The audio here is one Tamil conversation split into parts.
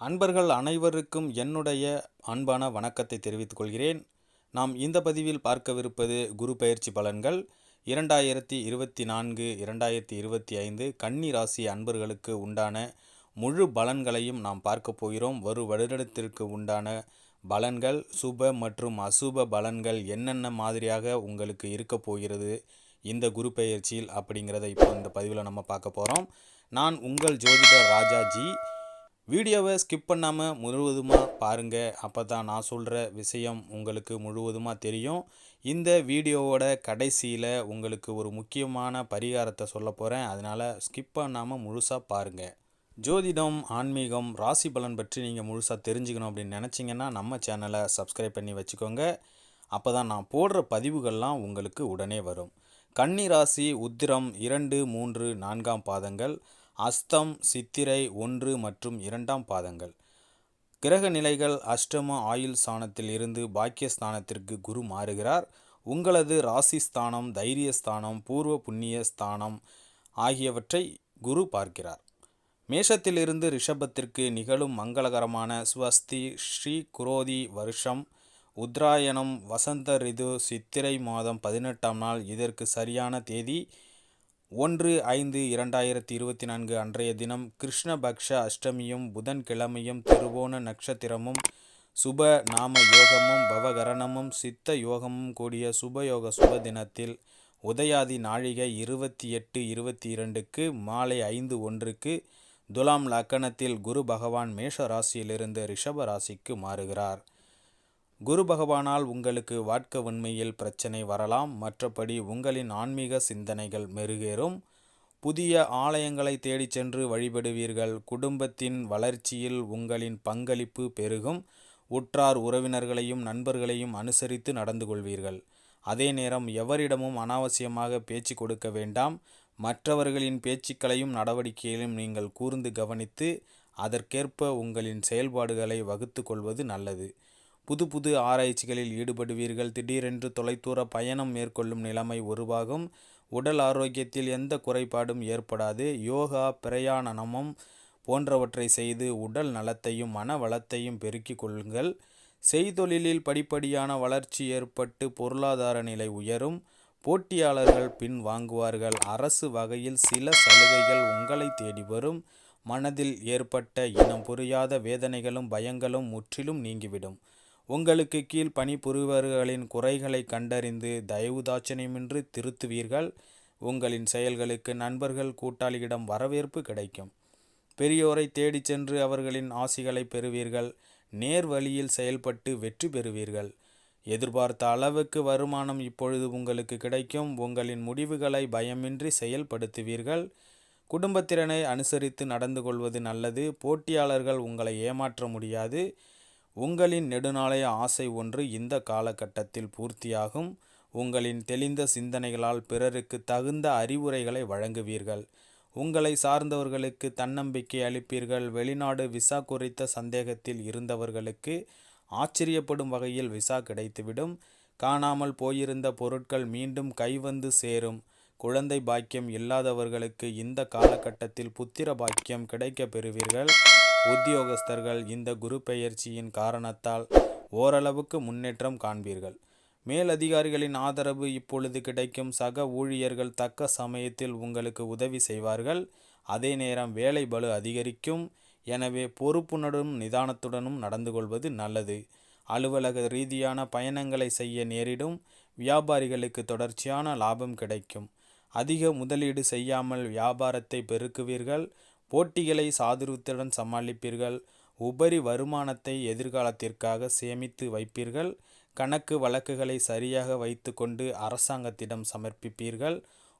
அன்பர்கள் அனைவருக்கும் என்னுடைய அன்பான வணக்கத்தை தெரிவித்துக் கொள்கிறேன். நாம் இந்த பதிவில் பார்க்கவிருப்பது குரு பயிற்சி பலன்கள் இரண்டாயிரத்தி இருபத்தி நான்கு இரண்டாயிரத்தி இருபத்தி ஐந்து கன்னி ராசி அன்பர்களுக்கு உண்டான முழு பலன்களையும் நாம் பார்க்க போகிறோம். ஒரு வருடத்திற்கு உண்டான பலன்கள் சுப மற்றும் அசுப பலன்கள் என்னென்ன மாதிரியாக உங்களுக்கு இருக்க போகிறது இந்த குரு பயிற்சியில் அப்படிங்கிறத இப்போ இந்த பதிவில் நம்ம பார்க்க போகிறோம் நான் உங்கள் ஜோதிடர் ராஜாஜி. வீடியோவை ஸ்கிப் பண்ணாமல் முழுவதுமாக பாருங்கள் அப்போ தான் நான் சொல்கிற விஷயம் உங்களுக்கு முழுவதுமாக தெரியும். இந்த வீடியோவோட கடைசியில் உங்களுக்கு ஒரு முக்கியமான பரிகாரத்தை சொல்ல போகிறேன் அதனால் ஸ்கிப் பண்ணாமல் முழுசாக பாருங்கள் ஜோதிடம் ஆன்மீகம் ராசி பலன் பற்றி நீங்கள் முழுசாக தெரிஞ்சுக்கணும் அப்படின்னு நினச்சிங்கன்னா நம்ம சேனலை சப்ஸ்கிரைப் பண்ணி வச்சுக்கோங்க. அப்போ தான் நான் போடுற பதிவுகள்லாம் உங்களுக்கு உடனே வரும். கன்னி ராசி உத்திரம் இரண்டு மூன்று நான்காம் பாதங்கள். அஸ்தம் சித்திரை ஒன்று மற்றும் இரண்டாம் பாதங்கள். கிரக நிலைகள் அஷ்டம ஆயுள் ஸ்தானத்தில் இருந்து பாக்கியஸ்தானத்திற்கு குரு மாறுகிறார். உங்களது ராசி ஸ்தானம் தைரியஸ்தானம் பூர்வ புண்ணிய ஸ்தானம் ஆகியவற்றை குரு பார்க்கிறார். மேஷத்திலிருந்து ரிஷபத்திற்கு நிகழும் மங்களகரமான ஸ்வஸ்தி ஸ்ரீ குரோதி வருஷம் உத்ராயணம் வசந்த ரிது சித்திரை மாதம் பதினெட்டாம் நாள் இதற்கு சரியான தேதி ஒன்று ஐந்து இரண்டாயிரத்தி இருபத்தி நான்கு அன்றைய தினம் கிருஷ்ணபக்ஷ அஷ்டமியும் புதன்கிழமையும் திருவோண நட்சத்திரமும் சுப நாம யோகமும் பவகரணமும் சித்த யோகமும் கூடிய சுபயோக சுப தினத்தில் உதயாதி நாழிகை இருபத்தி எட்டு இருபத்தி இரண்டுக்கு மாலை ஐந்து ஒன்றுக்கு துலாம் லக்கணத்தில் குரு பகவான் மேஷ ராசியிலிருந்து ரிஷப ராசிக்கு மாறுகிறார். குரு பகவானால் உங்களுக்கு வாட்க உண்மையில் பிரச்சனை வரலாம். மற்றபடி உங்களின் ஆன்மீக சிந்தனைகள் மெருகேறும். புதிய ஆலயங்களை தேடிச் சென்று வழிபடுவீர்கள். குடும்பத்தின் வளர்ச்சியில் உங்களின் பங்களிப்பு பெருகும். உற்றார் உறவினர்களையும் நண்பர்களையும் அனுசரித்து நடந்து கொள்வீர்கள். அதே நேரம் எவரிடமும் அனாவசியமாக பேச்சு கொடுக்க வேண்டாம். மற்றவர்களின் பேச்சுக்களையும் நடவடிக்கைகளையும் நீங்கள் கூர்ந்து கவனித்து அதற்கேற்ப உங்களின் செயல்பாடுகளை வகுத்து கொள்வது நல்லது. புது புது ஆராய்ச்சிகளில் ஈடுபடுவீர்கள். திடீரென்று தொலைதூர பயணம் மேற்கொள்ளும் நிலைமை உருவாகும். உடல் ஆரோக்கியத்தில் எந்த குறைபாடும் ஏற்படாது. யோகா பிரயாணமும் போன்றவற்றை செய்து உடல் நலத்தையும் மன வளத்தையும் பெருக்கிக் கொள்ளுங்கள். செய்தொழிலில் படிப்படியான வளர்ச்சி ஏற்பட்டு பொருளாதார நிலை உயரும். போட்டியாளர்கள் பின் வாங்குவார்கள். அரசு வகையில் சில சலுகைகள் உங்களை தேடி வரும். மனதில் ஏற்பட்ட இனம் புரியாத வேதனைகளும் பயங்களும் முற்றிலும் நீங்கிவிடும். உங்களுக்கு கீழ் பணிபுரிவர்களின் குறைகளை கண்டறிந்து தயவுதாட்சணியமின்றி திருத்துவீர்கள். உங்களின் செயல்களுக்கு நண்பர்கள் கூட்டாளியிடம் வரவேற்பு கிடைக்கும். பெரியோரை தேடிச் சென்று அவர்களின் ஆசிகளை பெறுவீர்கள். நேர் வழியில் செயல்பட்டு வெற்றி பெறுவீர்கள். எதிர்பார்த்த அளவுக்கு வருமானம் இப்பொழுது உங்களுக்கு கிடைக்கும். உங்களின் முடிவுகளை பயமின்றி செயல்படுத்துவீர்கள். குடும்பத்திறனை அனுசரித்து நடந்து கொள்வது நல்லது. போட்டியாளர்கள் உங்களை ஏமாற்ற முடியாது. உங்களின் நெடுநாளைய ஆசை ஒன்று இந்த காலகட்டத்தில் பூர்த்தியாகும். உங்களின் தெளிந்த சிந்தனைகளால் பிறருக்கு தகுந்த அறிவுரைகளை வழங்குவீர்கள். உங்களை சார்ந்தவர்களுக்கு தன்னம்பிக்கை அளிப்பீர்கள். வெளிநாடு விசா குறித்த சந்தேகத்தில் இருந்தவர்களுக்கு ஆச்சரியப்படும் வகையில் விசா கிடைத்துவிடும். காணாமல் போயிருந்த பொருட்கள் மீண்டும் கைவந்து சேரும். குழந்தை பாக்கியம் இல்லாதவர்களுக்கு இந்த காலகட்டத்தில் புத்திர பாக்கியம் கிடைக்க பெறுவீர்கள். உத்தியோகஸ்தர்கள் இந்த குரு பெயர்ச்சியின் காரணத்தால் ஓரளவுக்கு முன்னேற்றம் காண்பீர்கள். மேலதிகாரிகளின் ஆதரவு இப்பொழுது கிடைக்கும். சக ஊழியர்கள் தக்க சமயத்தில் உங்களுக்கு உதவி செய்வார்கள். அதே நேரம் வேலை பலு அதிகரிக்கும். எனவே பொறுப்புணரும் நிதானத்துடனும் நடந்து கொள்வது நல்லது. அலுவலக ரீதியான பயணங்களை செய்ய நேரிடும். வியாபாரிகளுக்கு தொடர்ச்சியான லாபம் கிடைக்கும். அதிக முதலீடு செய்யாமல் வியாபாரத்தை பெருக்குவீர்கள். போட்டிகளை சாதுரியத்துடன் சமாளிப்பீர்கள். உபரி வருமானத்தை எதிர்காலத்திற்காக சேமித்து வைப்பீர்கள். கணக்கு வழக்குகளை சரியாக வைத்துக்கொண்டு அரசாங்கத்திடம் சமர்ப்பிப்பீர்கள்.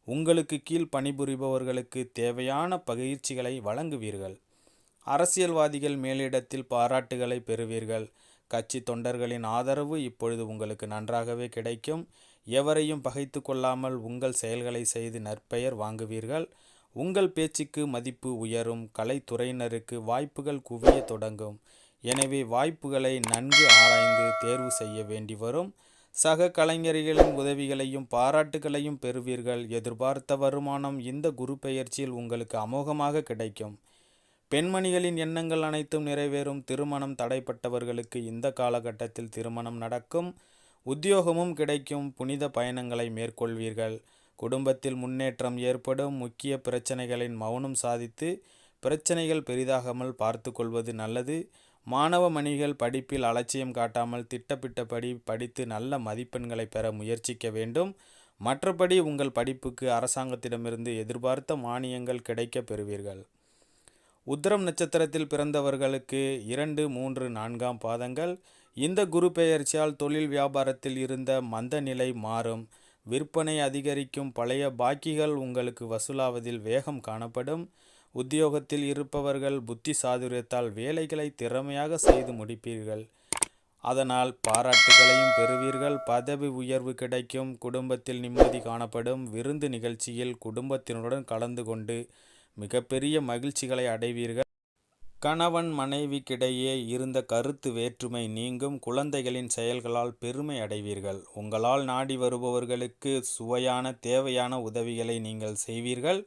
உங்களுக்கு கீழ் பணிபுரிபவர்களுக்கு தேவையான பயிற்சிகளை வழங்குவீர்கள். அரசியல்வாதிகள் மேலிடத்தில் பாராட்டுகளை பெறுவீர்கள். கட்சி தொண்டர்களின் ஆதரவு இப்பொழுது உங்களுக்கு நன்றாகவே கிடைக்கும். எவரையும் பகைத்து கொள்ளாமல் உங்கள் செயல்களை செய்து நற்பெயர் வாங்குவீர்கள். உங்கள் பேச்சுக்கு மதிப்பு உயரும் கலைத்துறையினருக்கு வாய்ப்புகள் குவிய தொடங்கும். எனவே வாய்ப்புகளை நன்கு ஆராய்ந்து தேர்வு செய்ய வேண்டி வரும். சக கலைஞர்களின் உதவிகளையும் பாராட்டுகளையும் பெறுவீர்கள். எதிர்பார்த்த வருமானம் இந்த குரு பெயர்ச்சியில் உங்களுக்கு அமோகமாக கிடைக்கும். பெண்மணிகளின் எண்ணங்கள் அனைத்தும் நிறைவேறும். திருமணம் தடைப்பட்டவர்களுக்கு இந்த காலகட்டத்தில் திருமணம் நடக்கும். உத்தியோகமும் கிடைக்கும். புனித பயணங்களை மேற்கொள்வீர்கள். குடும்பத்தில் முன்னேற்றம் ஏற்படும் முக்கிய பிரச்சனைகளின் மௌனம் சாதித்து பிரச்சனைகள் பெரிதாகாமல் பார்த்து கொள்வது நல்லது. மாணவ மணிகள் படிப்பில் அலட்சியம் காட்டாமல் திட்டமிட்டபடி படித்து நல்ல மதிப்பெண்களை பெற முயற்சிக்க வேண்டும். மற்றபடி உங்கள் படிப்புக்கு அரசாங்கத்திடமிருந்து எதிர்பார்த்த மானியங்கள் கிடைக்கப் பெறுவீர்கள். உத்திரம் நட்சத்திரத்தில் பிறந்தவர்களுக்கு இரண்டு மூன்று நான்காம் பாதங்கள். இந்த குரு பெயர்ச்சியால் தொழில் வியாபாரத்தில் இருந்த மந்த நிலை மாறும். விற்பனை அதிகரிக்கும் பழைய பாக்கிகள் உங்களுக்கு வசூலாவதில் வேகம் காணப்படும். உத்தியோகத்தில் இருப்பவர்கள் புத்தி சாதுரியத்தால் வேலைகளை திறமையாக செய்து முடிப்பீர்கள். அதனால் பாராட்டுகளையும் பெறுவீர்கள். பதவி உயர்வு கிடைக்கும். குடும்பத்தில் நிம்மதி காணப்படும். விருந்து நிகழ்ச்சியில் குடும்பத்தினருடன் கலந்து கொண்டு மிகப்பெரிய மகிழ்ச்சிகளை அடைவீர்கள். கணவன் மனைவிக்கிடையே இருந்த கருத்து வேற்றுமை நீங்கும் குழந்தைகளின் செயல்களால் பெருமை அடைவீர்கள். உங்களால் நாடி வருபவர்களுக்கு சுவையான தேவையான உதவிகளை நீங்கள் செய்வீர்கள்.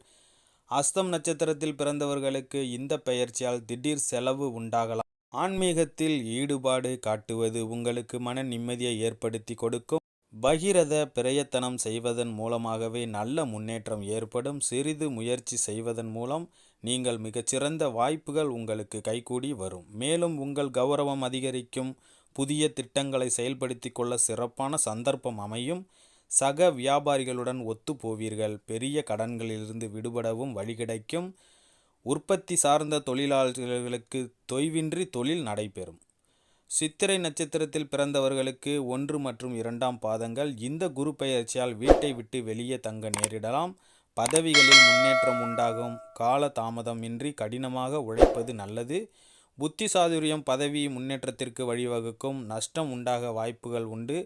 அஸ்தம் நட்சத்திரத்தில் பிறந்தவர்களுக்கு இந்த பெயர்ச்சியால் திடீர் செலவு உண்டாகலாம். ஆன்மீகத்தில் ஈடுபாடு காட்டுவது உங்களுக்கு மன நிம்மதியை ஏற்படுத்தி கொடுக்கும். பகிரத பிரயத்தனம் செய்வதன் மூலமாகவே நல்ல முன்னேற்றம் ஏற்படும். சிறிது முயற்சி செய்வதன் மூலம் நீங்கள் மிகச்சிறந்த வாய்ப்புகள் உங்களுக்கு கைகூடி வரும். மேலும் உங்கள் கௌரவம் அதிகரிக்கும். புதிய திட்டங்களை செயல்படுத்தி கொள்ள சிறப்பான சந்தர்ப்பம் அமையும். சக வியாபாரிகளுடன் ஒத்து போவீர்கள். பெரிய கடன்களிலிருந்து விடுபடவும் வழி கிடைக்கும். உற்பத்தி சார்ந்த தொழிலாளர்களுக்கு தொய்வின்றி தொழில் நடைபெறும். சித்திரை நட்சத்திரத்தில் பிறந்தவர்களுக்கு ஒன்று மற்றும் இரண்டாம் பாதங்கள். இந்த குரு பெயர்ச்சியால் வீட்டை விட்டு வெளியே தங்க நேரிடலாம். பதவிகளில் முன்னேற்றம் உண்டாகும். கால தாமதம் இன்றி கடினமாக உழைப்பது நல்லது. புத்தி சாதுரியம் பதவி முன்னேற்றத்திற்கு வழிவகுக்கும். நஷ்டம் உண்டாக வாய்ப்புகள் உண்டு.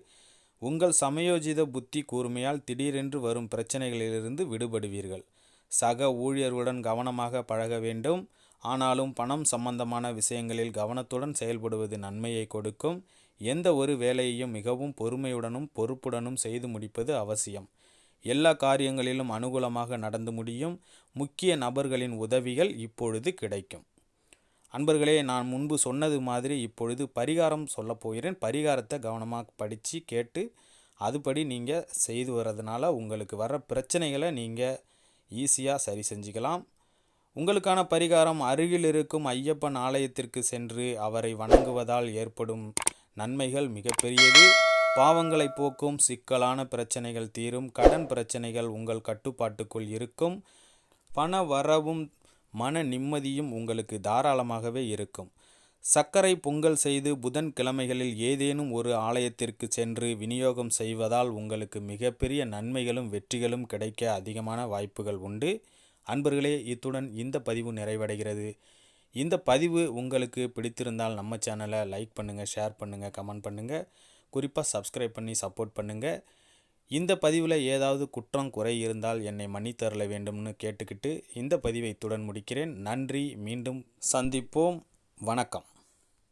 உங்கள் சமயோஜித புத்தி கூர்மையால் திடீரென்று வரும் பிரச்சனைகளிலிருந்து விடுபடுவீர்கள். சக ஊழியர்களுடன் கவனமாக பழக வேண்டும். ஆனாலும் பணம் சம்பந்தமான விஷயங்களில் கவனத்துடன் செயல்படுவது நன்மையை கொடுக்கும். எந்த ஒரு வேலையையும் மிகவும் பொறுமையுடனும் பொறுப்புடனும் செய்து முடிப்பது அவசியம். எல்லா காரியங்களிலும் அனுகூலமாக நடந்து முடியும். முக்கிய நபர்களின் உதவிகள் இப்பொழுது கிடைக்கும். அன்பர்களே நான் முன்பு சொன்னது மாதிரி இப்பொழுது பரிகாரம் சொல்லப் போகிறேன். பரிகாரத்தை கவனமாக படித்து கேட்டு அதுபடி நீங்கள் செய்து வர்றதுனால உங்களுக்கு வர பிரச்சனைகளை நீங்கள் ஈஸியாக சரி செஞ்சுக்கலாம். உங்களுக்கான பரிகாரம் அருகில் இருக்கும் ஐயப்பன் ஆலயத்திற்கு சென்று அவரை வணங்குவதால் ஏற்படும் நன்மைகள் மிகப்பெரியது. பாவங்களை போக்கும் சிக்கலான பிரச்சனைகள் தீரும் கடன் பிரச்சனைகள் உங்கள் கட்டுப்பாட்டுக்குள் இருக்கும் பண வரவும் மன நிம்மதியும் உங்களுக்கு தாராளமாகவே இருக்கும். சர்க்கரை பொங்கல் செய்து புதன் கிழமைகளில் ஏதேனும் ஒரு ஆலயத்திற்கு சென்று விநியோகம் செய்வதால் உங்களுக்கு மிகப்பெரிய நன்மைகளும் வெற்றிகளும் கிடைக்க அதிகமான வாய்ப்புகள் உண்டு. அன்பர்களே இத்துடன் இந்த பதிவு நிறைவடைகிறது. இந்த பதிவு உங்களுக்கு பிடித்திருந்தால் நம்ம சேனலை லைக் பண்ணுங்கள் ஷேர் பண்ணுங்கள் கமெண்ட் பண்ணுங்கள் குறிப்பாக சப்ஸ்கிரைப் பண்ணி சப்போர்ட் பண்ணுங்கள் இந்த பதிவில் ஏதாவது குற்றம் குறை இருந்தால் என்னை மன்னித்தரல வேண்டும்னு கேட்டுக்கிட்டு இந்த பதிவை இத்துடன் முடிக்கிறேன். நன்றி மீண்டும் சந்திப்போம். வணக்கம்.